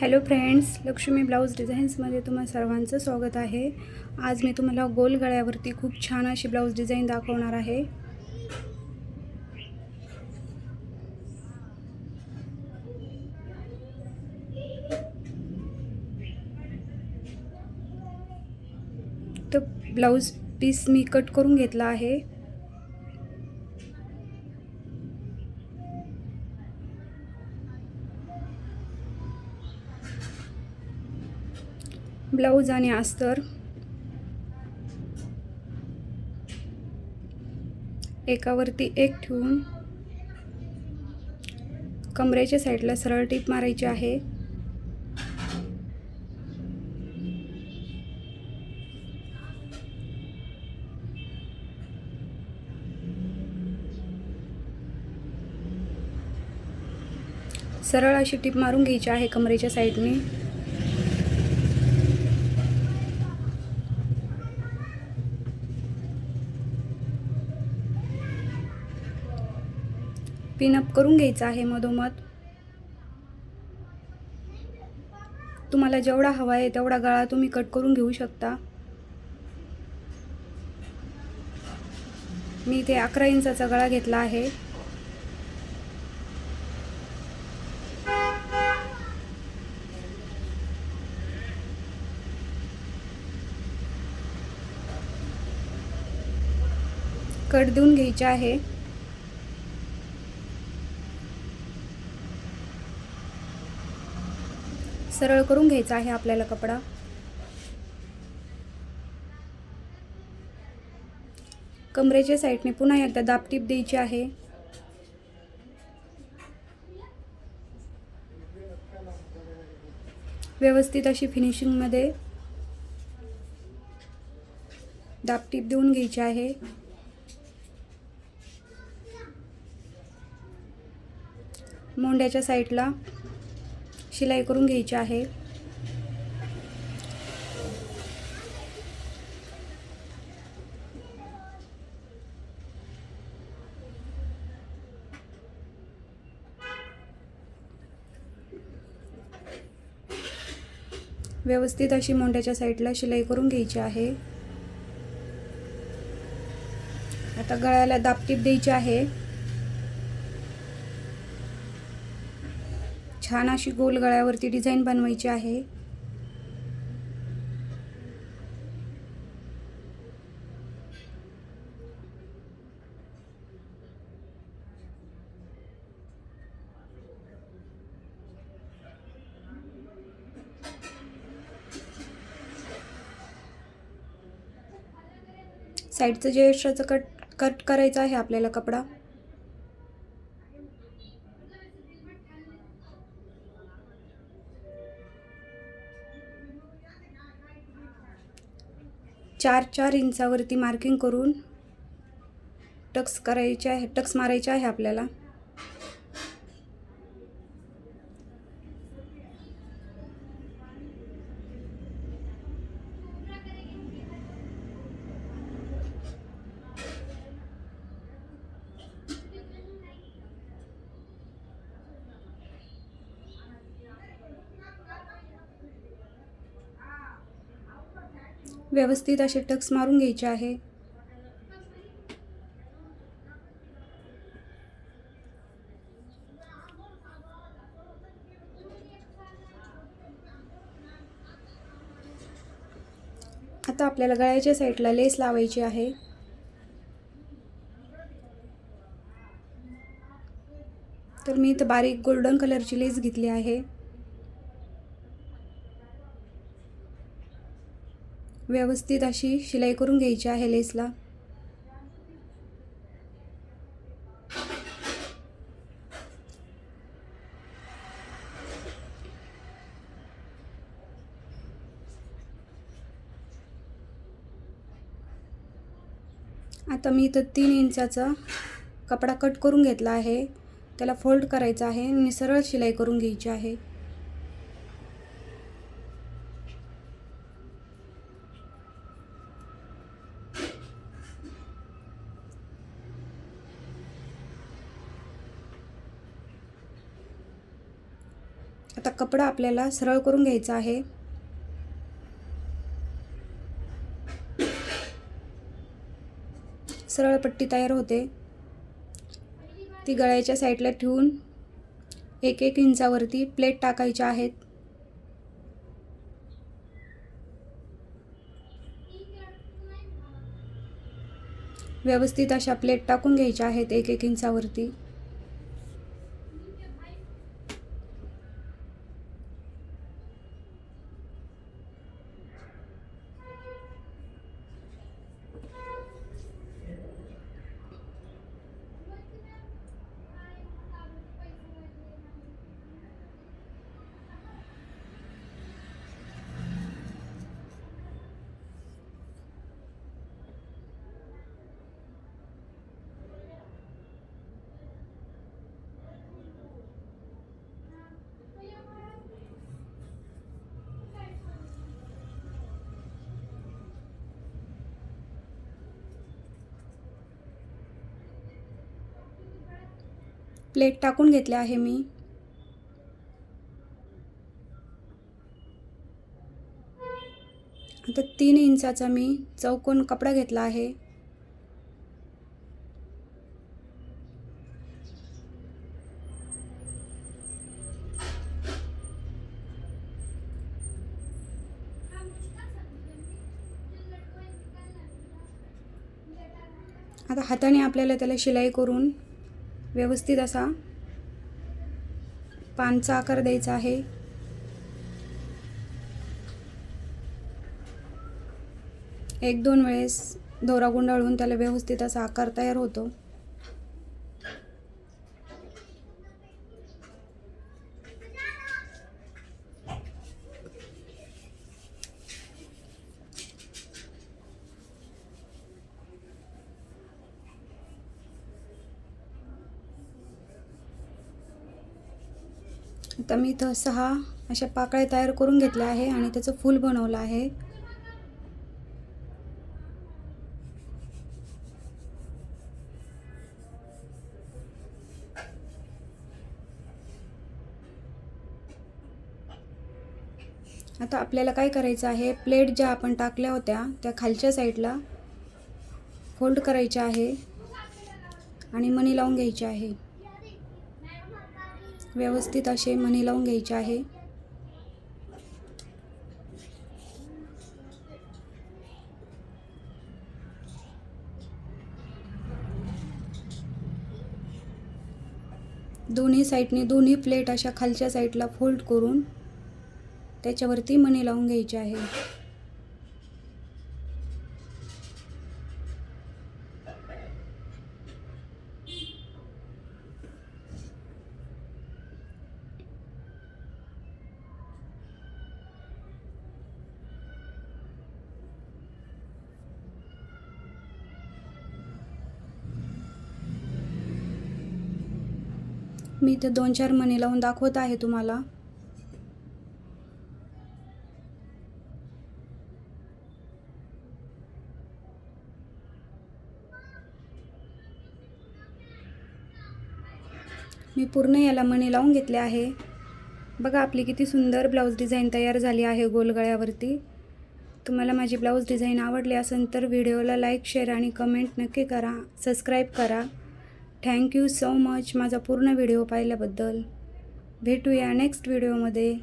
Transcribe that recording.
Hello friends Lakshmi blouse डिझाईन्समध्ये तुम्हा सर्वांचं स्वागत आहे. आज मी तुम्हाला गोल गळ्यावरती खूप छान अशी ब्लाऊज डिझाईन दाखवणार आहे. तर ब्लाऊज पीस मी कट करून घेतला आहे. ब्लाऊज आणि अस्तर. एकावरती एक ठेवून कमरेच्या साईडला सरळ टीप मारायची आहे. सरळ अशी टीप मारून घ्यायची आहे कमरेच्या साईडने. पिनअप करून घ्यायचं आहे मधोमध. तुम्हाला जेवढा हवा आहे तेवढा गळा तुम्ही कट करून घेऊ शकता. मी इथे अकरा इंचाचा गळा घेतला आहे. कट देऊन घ्यायचे आहे. सरळ करून घ्यायचा आहे आपल्याला कपडा. कमरेच्या साईडने पुन्हा एकदा दापटीप द्यायची आहे. व्यवस्थित अशी फिनिशिंगमध्ये दापटीप देऊन घ्यायची आहे. मोंड्याच्या साईडला शिलाई करून घ्यायची आहे. व्यवस्थित अशी मोंड्याच्या साईडला शिलाई करून घ्यायची आहे. आता गळ्याला दापटीप द्यायची आहे. छान अशी गोल गळ्यावरती डिझाईन बनवायची आहे. साईडचं जे एक्स्ट्राचं कट कट करायचं आहे आपल्याला कपडा. चार चार इंचावरती मार्किंग करून टक्स करायचे आहे टक्स मारायचे आहे आपल्याला. व्यवस्थित असे टक्स मारून घ्यायचे आहे. आता आपल्याला गळ्याच्या साईडला लेस लावायची आहे. तर मी इथं बारीक गोल्डन कलरची लेस घेतली आहे. व्यवस्थित अशी शिलाई करून घ्यायची आहे लेसला. आता मी इथं तीन इंचाचा कपडा कट करून घेतला आहे. त्याला फोल्ड करायचा आहे आणि सरळ शिलाई करून घ्यायची आहे. आता कपडा आपल्याला सरळ करून घ्यायचा आहे. सरळ पट्टी तयार होते. ती गळ्याच्या साईडला ठेवून एक एक इंचावरती प्लेट टाकायच्या आहेत. व्यवस्थित अशा प्लेट टाकून घ्यायच्या आहेत एक एक इंचावरती. प्लेट टाकून घेतले आहे मी. आता तीन इंचाचा मी चौकोन कपडा घेतला आहे. आता हाताने आपल्याला त्याला शिलाई करून व्यवस्थित असा पानचा आकार द्यायचा आहे. एक दोन वेळेस दोरा गुंडाळून त्याला व्यवस्थित असा आकार तयार होतो. आता मी इथं सहा अशा पाकळ्या तयार करून घेतल्या आहे आणि त्याचं फूल बनवलं आहे. आता आपल्याला काय करायचं आहे? प्लेट ज्या आपण टाकल्या होत्या त्या खालच्या साईडला फोल्ड करायच्या आहे आणि मणी लावून घ्यायची आहे. व्यवस्थित असे मणी लावून घ्यायचे आहे. दोन्ही साईडने दोन्ही प्लेट अशा खालच्या साईडला फोल्ड करून त्याच्यावरती मणी लावून घ्यायचे आहे. मी इथे दोन चार मणी लावून दाखवत आहे तुम्हाला. मी पूर्ण याला मणी लावून घेतले आहे. बघा आपली किती सुंदर ब्लाऊज डिझाईन तयार झाली आहे गोलगळ्यावरती तुम्हाला माझी ब्लाऊज डिझाईन आवडली असेल तर व्हिडिओला लाईक शेअर आणि कमेंट नक्की करा. सबस्क्राईब करा. थँक्यू सो मच माझा पूर्ण व्हिडिओ पाहिल्याबद्दल. भेटूया नेक्स्ट व्हिडिओमध्ये